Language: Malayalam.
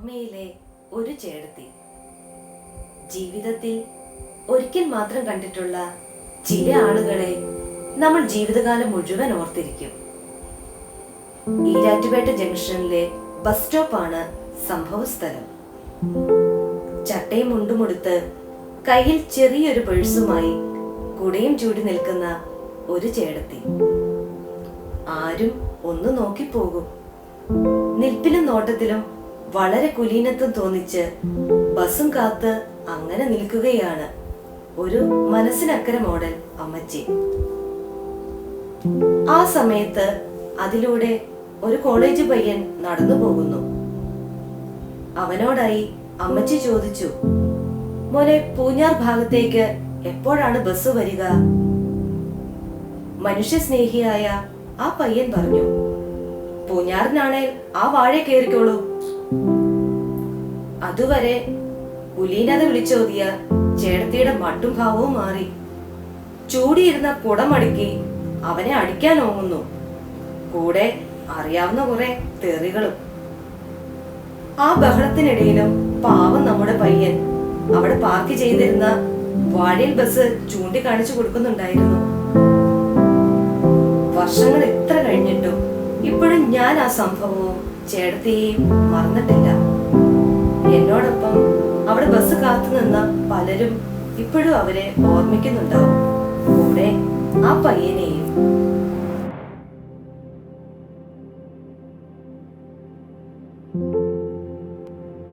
ഓർമ്മയിലെ ഒരു ചേടത്തി ജീവിതത്തിൽ ഒരിക്കൽ മാത്രം കണ്ടിട്ടുള്ള ചില ആളുകളെ നമ്മൾ ജീവിതകാലം മുഴുവൻ ഓർത്തിരിക്കും. ഈരാറ്റുപേട്ട ജംഗ്ഷനിലെ ബസ് സ്റ്റോപ്പാണ് സംഭവ സ്ഥലം. ചട്ടയും മുണ്ടുമുടുത്ത് കയ്യിൽ ചെറിയൊരു പേഴ്സുമായി കുടയും ചൂടി നിൽക്കുന്ന ഒരു ചേടത്തി ആരും ഒന്ന് നോക്കിപ്പോകും. നിൽപ്പിലും നോട്ടത്തിലും വളരെ കുലീനത്വം തോന്നിച്ച് ബസും കാത്ത് അങ്ങനെ നിൽക്കുകയാണ് ഒരു മനസ്സിനക്കര മോഡൽ അമ്മച്ചി. ആ സമയത്ത് അതിലൂടെ ഒരു കോളേജ് പയ്യൻ നടന്നു പോകുന്നു. അവനോടായി അമ്മച്ചി ചോദിച്ചു മോനെ പൂഞ്ഞാർ ഭാഗത്തേക്ക് എപ്പോഴാണ് ബസ് വരിക? മനുഷ്യസ്നേഹിയായ ആ പയ്യൻ പറഞ്ഞു പൂഞ്ഞാറിനാണേൽ ആ വാഴ കേറിക്കോളൂ അതുവരെ കുലീനത വിളിച്ചോതിയ ചേടത്തിയുടെ മട്ടും ഭാവവും മാറി. ചൂടിയിരുന്ന കുടമടുക്കി അവനെ അടിക്കാൻ ഓങ്ങുന്നു. കൂടെ അറിയാവുന്ന കുറെ തെറികളും. ആ ബഹളത്തിനിടയിലും പാവം നമ്മുടെ പയ്യൻ അവിടെ പാർക്ക് ചെയ്തിരുന്ന വാഴയിൽ ബസ് ചൂണ്ടിക്കാണിച്ചു കൊടുക്കുന്നുണ്ടായിരുന്നു. വർഷങ്ങൾ എത്ര കഴിഞ്ഞിട്ടും ഇപ്പോഴും ഞാൻ ആ സംഭവവും ചേട്ടത്തെയും മറന്നിട്ടില്ല. എന്നോടൊപ്പം അവിടെ ബസ് കാത്തു നിന്ന പലരും ഇപ്പോഴും അവരെ ഓർമ്മിക്കുന്നുണ്ടാവും. കൂടെ ആ പയ്യനെയും.